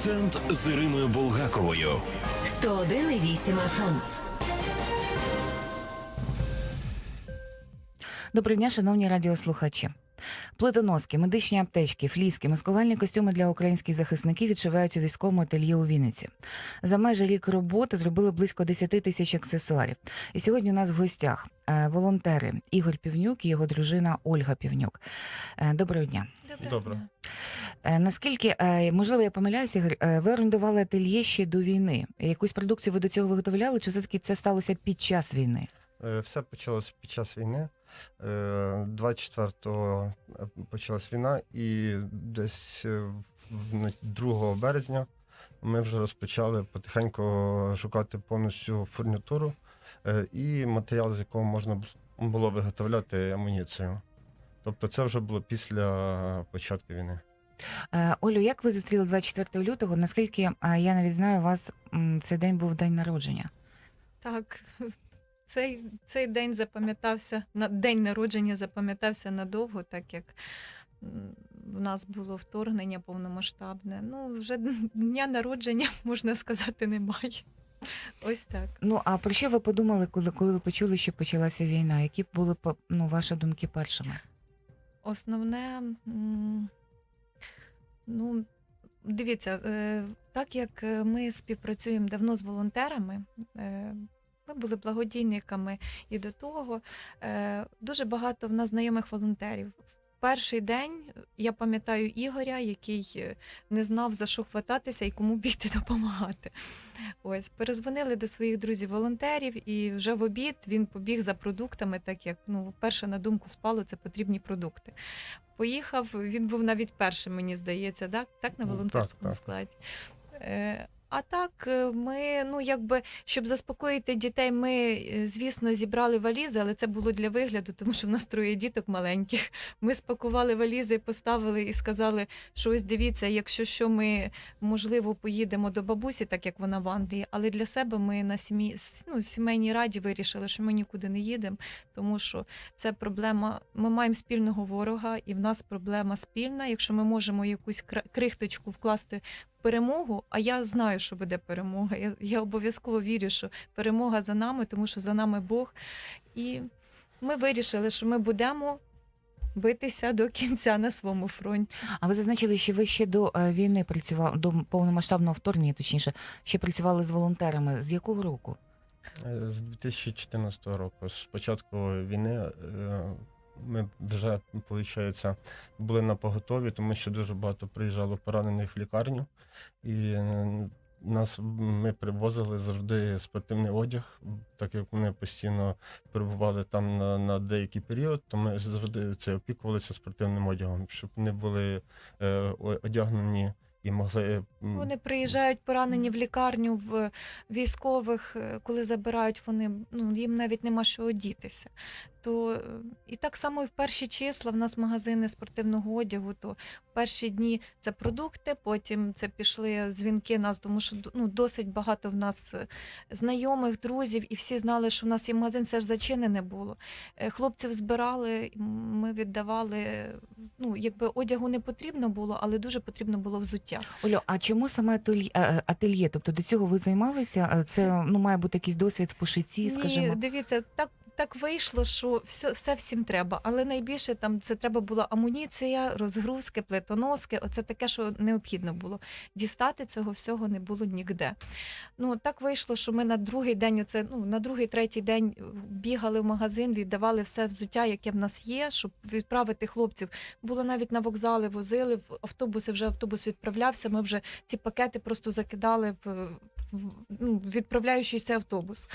Акцент з Іриною Булгаковою. 101,8 FM. Доброго дня, шановні радіослухачі. Плитоноски, медичні аптечки, фліски, маскувальні костюми для українських захисників відшивають у військовому ательє у Вінниці. За майже рік роботи зробили близько 10 тисяч аксесуарів. І сьогодні у нас в гостях е, волонтери Ігор Півнюк і його дружина Ольга Півнюк. Е, Доброго дня. Добре. Е, Наскільки можливо, я помиляюся, Ігор, ви орендували ательє ще до війни? Якусь продукцію ви до цього виготовляли, чи все таки це сталося під час війни? Е, Все почалося під час війни. Е, 24-го почалась війна, і десь е, на- 2 березня ми вже розпочали потихеньку шукати повністю фурнітуру е, і матеріал, з якого можна б- було виготовляти амуніцію. Тобто це вже було після початку війни. Е, Олю, як ви зустріли 24 лютого? Наскільки е, я навіть знаю, у вас цей день був день народження? Так, цей, цей день запам'ятався, на день народження запам'ятався надовго, так як в нас було вторгнення повномасштабне. Ну, вже дня народження, можна сказати, немає. Ось так. Ну а про що ви подумали, коли, коли ви почули, що почалася війна? Які були ну, ваші думки першими? Основне, ну, дивіться, е, так як е, ми співпрацюємо давно з волонтерами, е, ми були благодійниками і до того е, дуже багато в нас знайомих волонтерів. В перший день я пам'ятаю Ігоря, який е, не знав за що хвататися і кому бігти допомагати. Ось перезвонили до своїх друзів-волонтерів, і вже в обід він побіг за продуктами, так як ну, перше на думку спало, це потрібні продукти. Поїхав, він був навіть першим, мені здається, так, так на Ну, волонтерському так, так. складі. А так, е, ми, ну якби, щоб заспокоїти дітей, ми, е, звісно, зібрали валізи, але це було для вигляду, тому що в нас троє діток маленьких. Ми спакували валізи, поставили і сказали, що ось дивіться, якщо що, ми можливо поїдемо до бабусі, так як вона в Англії, але для себе ми на сім'ї, ну, сімейній раді вирішили, що ми нікуди не їдемо, тому що це проблема. Ми маємо спільного ворога, і в нас проблема спільна. Якщо ми можемо якусь крихточку вкласти перемогу, а я знаю, що буде перемога. Я, я обов'язково вірю, що перемога за нами, тому що за нами Бог. І ми вирішили, що ми будемо битися до кінця на своєму фронті. А ви зазначили, що ви ще до е, війни працювали до повномасштабного вторгнення, точніше, ще працювали з волонтерами. З якого року? Е, З 2014 року, з початку війни, е, ми вже, виходить, були на поготові, тому що дуже багато приїжджало поранених в лікарню. І е, нас ми привозили завжди спортивний одяг, так як вони постійно перебували там на, на деякий період, то ми завжди це опікувалися спортивним одягом, щоб вони були е, одягнені і могли. Вони приїжджають поранені в лікарню в військових, е, коли забирають вони, ну їм навіть нема що одітися. То е, і так само і в перші числа в нас магазини спортивного одягу. То в перші дні це продукти, потім це пішли дзвінки нас, тому що ну, досить багато в нас е, знайомих, друзів, і всі знали, що в нас є магазин, все ж зачинене було. Е, Хлопців збирали, ми віддавали. Ну, якби одягу не потрібно було, але дуже потрібно було взуття. Олю, а чому саме ательє. Тобто до цього ви займалися? Це ну має бути якийсь досвід в пошитті, скажімо. Ні, дивіться, так. Так вийшло, що все, все всім треба, але найбільше там це треба була амуніція, розгрузки, плитоноски. Оце таке, що необхідно було. Дістати цього всього не було ніде. Ну так вийшло, що ми на другий день, оце ну на другий, третій день бігали в магазин, віддавали все взуття, яке в нас є, щоб відправити хлопців. Було навіть на вокзали, возили в автобуси. Вже автобус відправлявся. Ми вже ці пакети просто закидали в ну, відправляючийся автобус.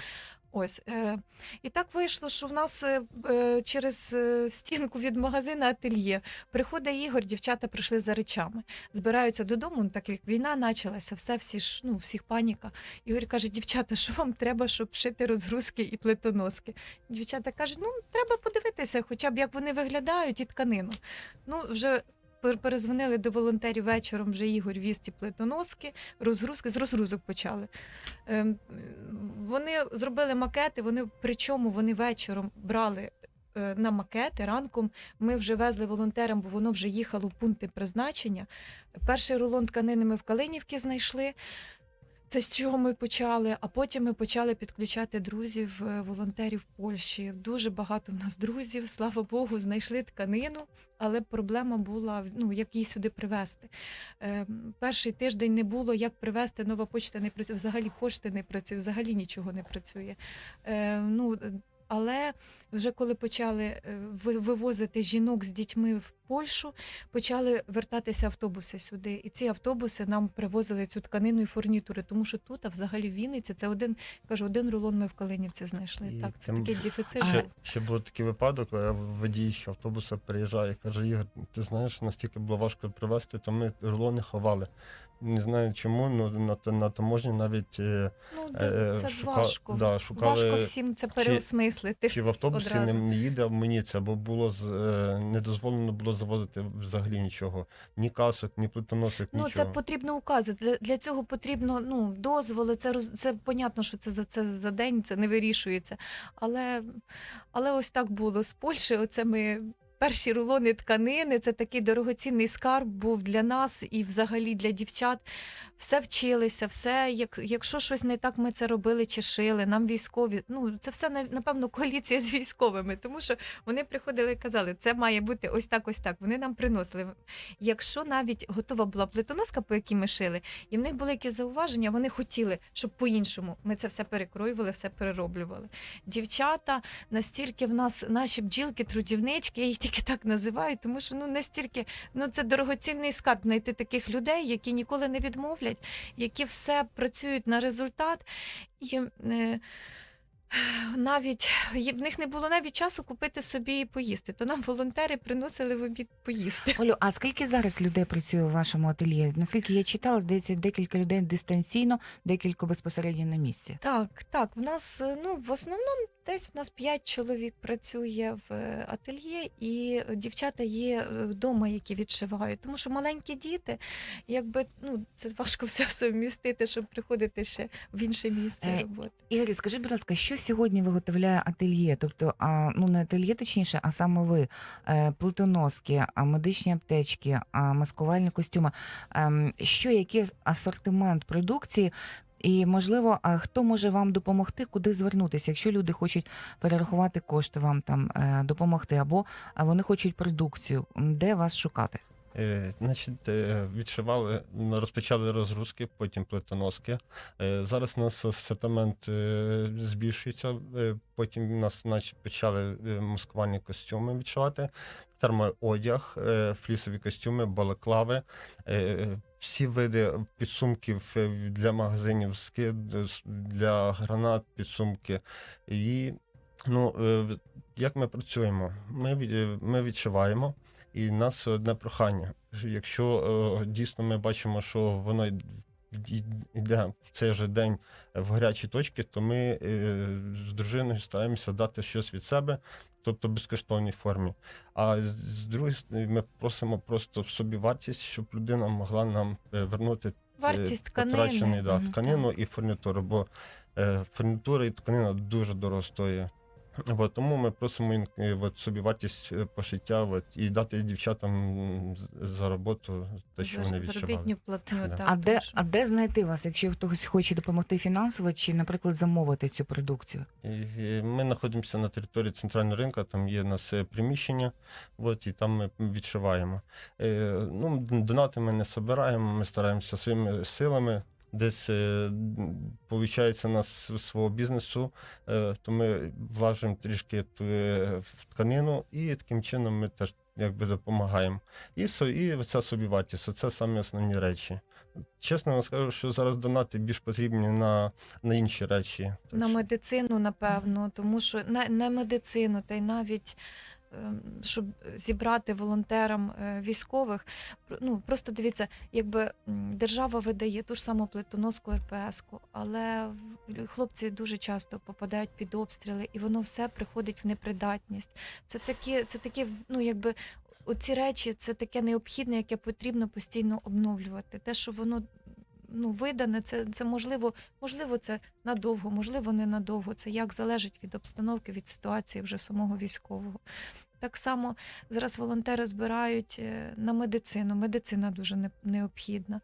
Ось е, і так вийшло, що в нас е, е, через стінку від магазину ательє приходить Ігор, дівчата прийшли за речами, збираються додому. ну, Так як війна почалася, все всі ж ну всіх паніка. Ігор каже: дівчата, що вам треба, щоб шити розгрузки і плитоноски? Дівчата кажуть, ну треба подивитися, хоча б як вони виглядають, і тканину. Ну вже. Пер- Перезвонили до волонтерів вечором, вже Ігор віз ті плитоноски, розгрузки, з розгрузок почали. Ем, Вони зробили макети, вони причому вони вечором брали е, на макети ранком ми вже везли волонтерам, бо воно вже їхало в пункти призначення. Перший рулон тканини ми в Калинівці знайшли. Це з чого ми почали, а потім ми почали підключати друзів, е, волонтерів Польщі. Дуже багато в нас друзів, слава Богу, знайшли тканину, але проблема була ну, як її сюди привезти. Е, перший тиждень не було, як привезти, нова почта не працює, взагалі пошти не працює, взагалі нічого не працює. Е, ну, але вже коли почали вивозити жінок з дітьми в Польщу, почали вертатися автобуси сюди. І ці автобуси нам привозили цю тканину і фурнітури, тому що тут, а взагалі в Вінниці, це один, кажу, один рулон ми в Калинівці знайшли. І так, це тим- такий дефіцит. Ще, ще був такий випадок, коли водій автобуса приїжджає і каже: Ігор, ти знаєш, настільки було важко привезти, то ми рулони ховали. Не знаю чому, але на, на таможні навіть е, Ну, е, це, це шука- важко. Да, шукали, Важко всім це переосмислити. чи в автобусі одразу. не їде амуніція, бо було з, е, не дозволено було завозити взагалі нічого. Ні касок, ні плитоносок, Ну, нічого. це потрібно укази. Для, для цього потрібно ну, дозволи. Це роз- це понятно, що це за це за день це не вирішується. Але, але ось так було з Польщі. Оце ми. Перші рулони тканини це такий дорогоцінний скарб був для нас і взагалі для дівчат. Все вчилися, все, як, якщо щось не так, ми це робили чи шили. Нам військові. Ну це все напевно коаліція з військовими, тому що вони приходили і казали, це має бути ось так, ось так. Вони нам приносили. Якщо навіть готова була плитоноска, по якій ми шили, і в них були якісь зауваження, вони хотіли, щоб по-іншому ми це все перекроювали, все перероблювали. Дівчата настільки в нас наші бджілки, трудівнички, я їх тільки так називаю, тому що ну настільки ну це дорогоцінний скарб знайти таких людей, які ніколи не відмовлять, які все працюють на результат і. Е, навіть в них не було навіть часу купити собі і поїсти, то нам волонтери приносили в обід поїсти. Олю, а скільки зараз людей працює у вашому ательє? Наскільки я читала, здається, декілька людей дистанційно, декілька безпосередньо на місці. Так, так. В нас ну в основному десь в нас п'ять чоловік працює в е, ательє, і дівчата є е, вдома, які відшивають. Тому що маленькі діти, якби ну це важко все совмістити, щоб приходити ще в інше місце Е, роботи. Ігорі, скажіть, будь ласка, що сьогодні виготовляє ательє? Тобто, а, ну не ательє, точніше, а саме ви е, плитоноски, а медичні аптечки, маскувальні костюми. Ем, що який асортимент продукції? І можливо, хто може вам допомогти, куди звернутися, якщо люди хочуть перерахувати кошти вам там е, допомогти, або вони хочуть продукцію, де вас шукати? Е, Значить, е, відшивали, розпочали розгрузки, потім плитоноски. Е, Зараз у нас асортимент збільшується. Потім у нас наче почали маскувальні костюми відшивати, термоодяг, флісові костюми, балаклави. Всі види підсумків для магазинів, скид, для гранат, підсумки. І ну, як ми працюємо? Ми відшиваємо. І в нас одне прохання. Якщо е, дійсно ми бачимо, що воно йде в цей же день в гарячі точки, то ми е, з дружиною стараємося дати щось від себе, тобто в безкоштовній формі. А з, другої сторони, ми просимо просто в собі вартість, щоб людина могла нам е, вернути Вартість тканини. да, тканину і фурнітуру, бо фурнітура і тканина дуже дорого стоїть. От, тому ми просимо е, от, собі вартість е, пошиття от, і дати дівчатам за роботу те, що вони відчували. Платню. Да. Так, а, де, а де знайти вас, якщо хтось хоче допомогти фінансово чи, наприклад, замовити цю продукцію? І, і Ми знаходимося на території центрального ринку, там є у нас е, приміщення, от, і там ми відшиваємо. Е, ну, донати ми не збираємо, ми стараємося своїми силами. Десь виходить нас свого бізнесу, е, то ми влажимо трішки е, в тканину, і таким чином ми теж якби допомагаємо. І, і ця собівартість, це самі основні речі. Чесно вам скажу, що зараз донати більш потрібні на, на інші речі. На медицину, напевно, тому що на, на медицину, та й навіть щоб зібрати волонтерам е, військових, ну просто дивіться, якби держава видає ту ж саму плитоноску РПС-ку, але хлопці дуже часто попадають під обстріли, і воно все приходить в непридатність. Це такі, це такі, ну якби. Оці речі це таке необхідне, яке потрібно постійно обновлювати. Те, що воно ну, видане, це, це можливо, можливо, це надовго, можливо, ненадовго. Це як залежить від обстановки, від ситуації вже самого військового. Так само зараз волонтери збирають е, на медицину. Медицина дуже необхідна.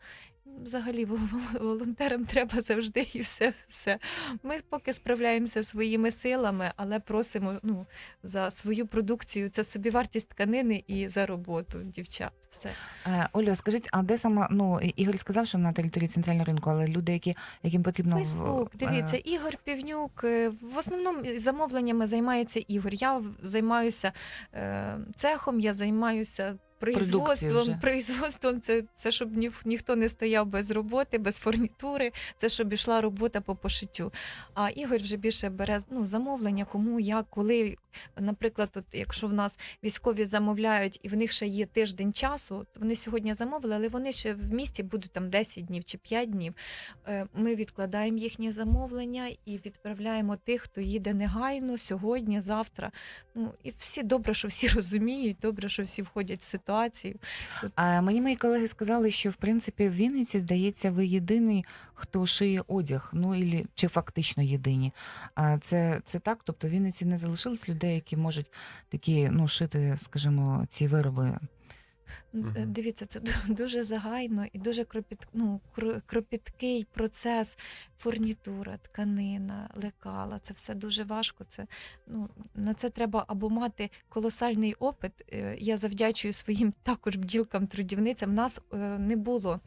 Взагалі, вол- вол- волонтерам треба завжди і все. все. Ми поки справляємося своїми силами, але просимо ну, за свою продукцію. Це собівартість тканини і за роботу дівчат. Все. Е, Олю, скажіть, а де саме ну Ігор сказав, що на території центрального ринку, але люди, які яким потрібно Фейсбук, дивіться, е, Ігор Півнюк. е, В основному замовленнями займається Ігор. Я займаюся е, цехом, я займаюся. Производством, производством це, це щоб ні, ніхто не стояв без роботи, без фурнітури, це щоб ішла робота по пошиттю. А Ігор вже більше бере ну, замовлення, кому, як, коли. Наприклад, от, якщо в нас військові замовляють і в них ще є тиждень часу, от вони сьогодні замовили, але вони ще в місті будуть там 10 днів чи 5 днів. Е, Ми відкладаємо їхнє замовлення і відправляємо тих, хто їде негайно сьогодні, завтра. Ну і всі добре, що всі розуміють, добре, що всі входять в ситуацію. А мені мої колеги сказали, що в принципі в Вінниці, здається, ви єдиний, хто шиє одяг, ну і чи фактично єдині. А це, це так? Тобто в Вінниці не залишилось людей, які можуть такі ну шити, скажімо, ці вироби. Е, Дивіться, це дуже загайно і дуже кропіт, ну, кропіткий процес. Фурнітура, тканина, лекала. Це все дуже важко. Це ну на це треба або мати колосальний опит. Е, Я завдячую своїм також бділкам-трудівницям. У нас е, не було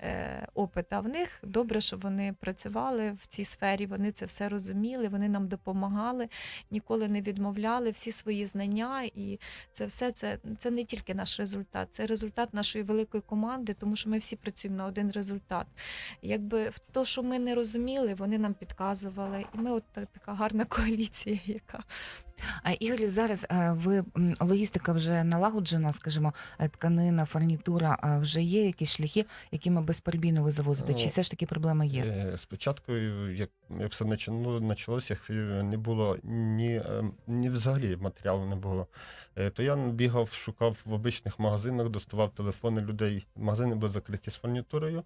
е, опита. В них добре, що вони працювали в цій сфері. Вони це все розуміли. Вони нам допомагали, ніколи не відмовляли всі свої знання і це все це, це не тільки наш результат, це результат нашої великої команди, тому що ми всі працюємо на один результат. Якби в то, що ми не розуміли, вони нам підказували, і ми от така гарна коаліція, яка А Ігор, зараз е, ви логістика вже налагоджена, скажімо, е, тканина, фурнітура, а вже є якісь шляхи, якими безперебійно ви завозите? Чи Ну, все ж таки проблема є? Е, Спочатку, як, як все почалося, е, не було ні, е, ні взагалі матеріалу не було. Е, То я бігав, шукав в обичних магазинах, доставав телефони людей. Магазини були закриті з фурнітурою.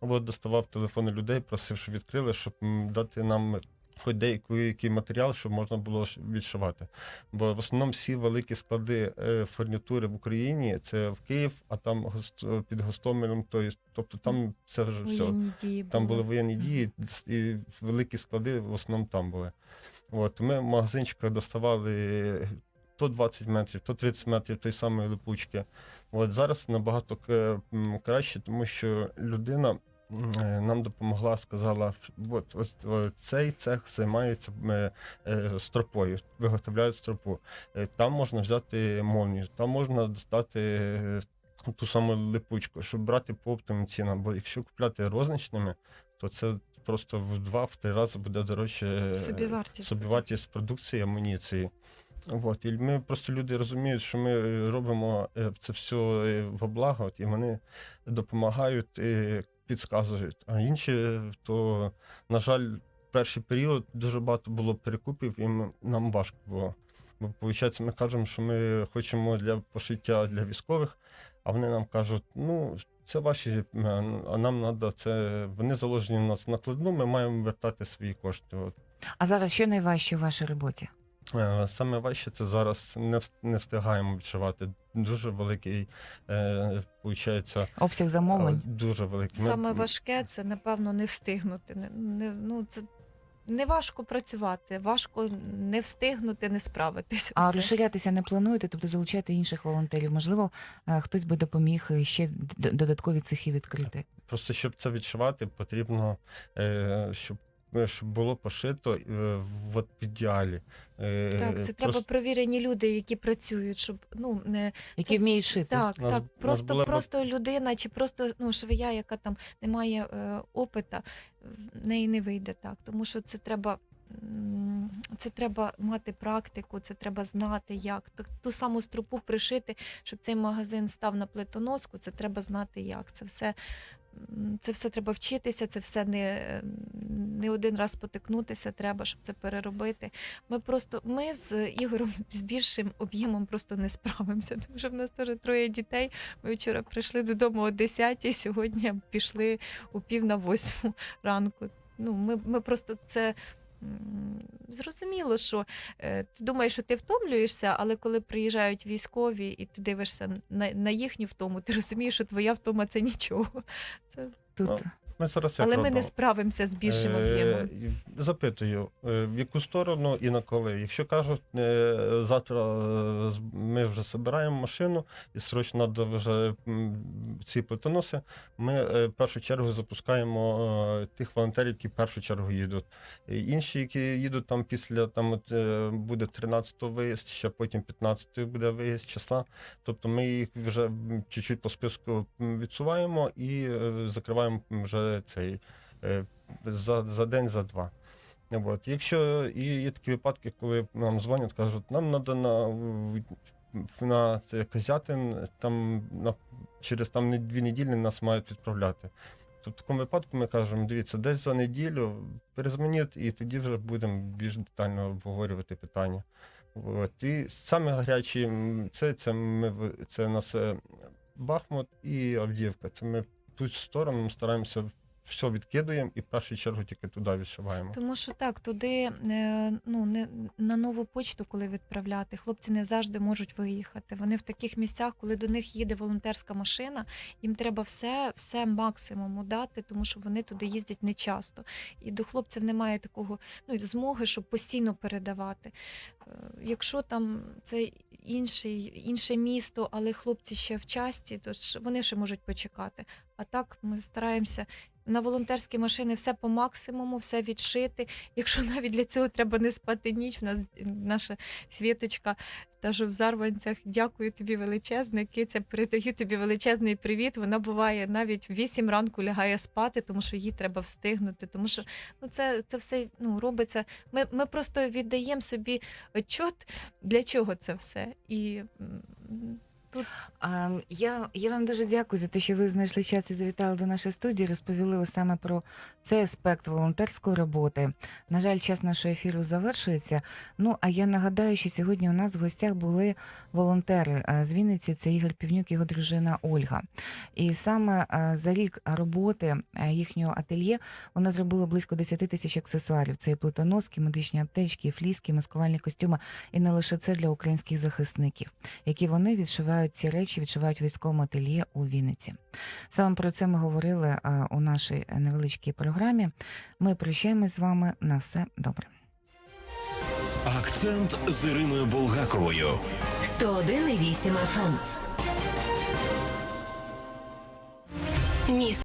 От доставав телефони людей, просив, щоб відкрили, щоб дати нам хоч деякий матеріал, щоб можна було відшивати. Бо в основному всі великі склади е, фурнітури в Україні це в Київ, а там під Гостомелем, тобто там це вже все. дії Там були воєнні дії, і великі склади в основному там були. От, ми в магазинчиках доставали то 20 метрів, то 30 метрів тої самої липучки. От зараз набагато краще, тому що людина нам допомогла, сказала, от, ось цей цех займається е, е, стропою, виготовляють стропу. Е, Там можна взяти молнію, там можна достати е, ту саму липучку, щоб брати по оптовим цінам. Бо якщо купляти розничними, то це просто в два-три рази буде дорожче е, Собівартість. собівартість продукції амуніції. От, і ми просто люди розуміють, що ми е, робимо е, це все е, во благо, і вони допомагають, підказують. А інші, то, на жаль, перший період дуже багато було перекупів, і нам важко було. Бо, виходить, ми кажемо, що ми хочемо для пошиття для військових, а вони нам кажуть, ну. Це ваші, а нам треба це. Вони заложені у нас накладну, ми маємо вертати свої кошти. От. А зараз що найважче в вашій роботі? Е, Саме важче це зараз не, не встигаємо відшивати. Дуже великий, е, получається, Обсяг замовлень? е, дуже великий. Саме важке це, напевно, не встигнути. Не, не, ну, це не важко працювати, важко не встигнути, не справитись. А розширятися не плануєте, тобто залучати інших волонтерів? Можливо, е, хтось би допоміг ще додаткові цехи відкрити? Просто щоб це відшивати, потрібно, щоб, щоб було пошито е, в ідеалі. Е, Так, це треба просто- провірені люди, які працюють, щоб ну не Які Це- вміють шити? так, Нас- так. нас Просто була просто людина, чи просто ну швея, яка там не має е, опита, в неї не вийде так, тому що це треба. м, Це треба мати практику, це треба знати, як ту, ту саму струпу пришити, щоб цей магазин став на плитоноску. Це треба знати, як це все. Це все треба вчитися, це все не, не один раз потикнутися треба, щоб це переробити. Ми просто ми з Ігорем з більшим об'ємом просто не справимося. Тому що в нас теж троє дітей. Ми вчора прийшли додому о 10 сьогодні пішли у пів на восьму ранку. Ну, ми, ми просто це. Зрозуміло, що е, ти думаєш, що ти втомлюєшся, але коли приїжджають військові і ти дивишся на, на їхню втому, ти розумієш, що твоя втома це нічого. Це... Тут Ну, Ми зараз як Але ми не справимося з більшим Е, об'ємом. Запитую, е, в яку сторону і на коли? Якщо кажуть, е, завтра ми вже збираємо машину і срочно треба вже ці плитоноси, ми в першу чергу запускаємо тих волонтерів, які в першу чергу їдуть. Інші, які їдуть там після там от, буде 13-го виїзд, ще потім 15-й буде виїзд числа. Тобто ми їх вже чуть-чуть по списку відсуваємо і закриваємо вже цей е, за, за день, за два. От. Якщо і є такі випадки, коли нам дзвонять, кажуть, нам треба на, на це, Козятин, там на, через там дві неділі нас мають відправляти. То в такому випадку ми кажемо, дивіться, десь за неділю перезвоніть, і тоді вже будемо більш детально обговорювати питання. От. І саме гарячі це, це, ми, це у нас е, Бахмут і Авдіївка. Це ми ту сторону ми стараємося все відкидуємо і в першу чергу тільки туди відшиваємо. Тому що так, туди е, ну не на нову почту, коли відправляти, хлопці не завжди можуть виїхати. Вони в таких місцях, коли до них їде волонтерська машина, їм треба все, все максимуму дати, тому що вони туди їздять не часто. І до хлопців немає такого ну змоги, щоб постійно передавати. Е, Якщо там це інший, інше місто, але хлопці ще в часті, то ж вони ще можуть почекати. А так ми стараємося на волонтерські машини все по максимуму, все відшити. Якщо навіть для цього треба не спати ніч, в нас наша світочка, що в Зарванцях, дякую тобі величезне, киця, передаю тобі величезний привіт. Вона буває навіть в 8 ранку лягає спати, тому що їй треба встигнути. Тому що ну, це, це все ну, робиться. Ми, ми просто віддаємо собі отчот, для чого це все. І тут А, я, я вам дуже дякую за те, що ви знайшли час і завітали до нашої студії. Розповіли саме про цей аспект волонтерської роботи. На жаль, час нашого ефіру завершується. Ну а я нагадаю, що сьогодні у нас в гостях були волонтери а, з Вінниці. Це Ігор Півнюк його дружина Ольга. І саме за рік роботи їхнього ательє вона зробила близько 10 тисяч аксесуарів. Це і плитоноски, медичні аптечки, фліски, маскувальні костюми, і не лише це для українських захисників які вони відшивають ці речі, відшивають в військовому ательє у Вінниці. Саме про це ми говорили е, у нашій невеличкій програмі. Ми прощаємось з вами на все добре. Акцент з Іриною Булгаковою. 101,8 FM. Місто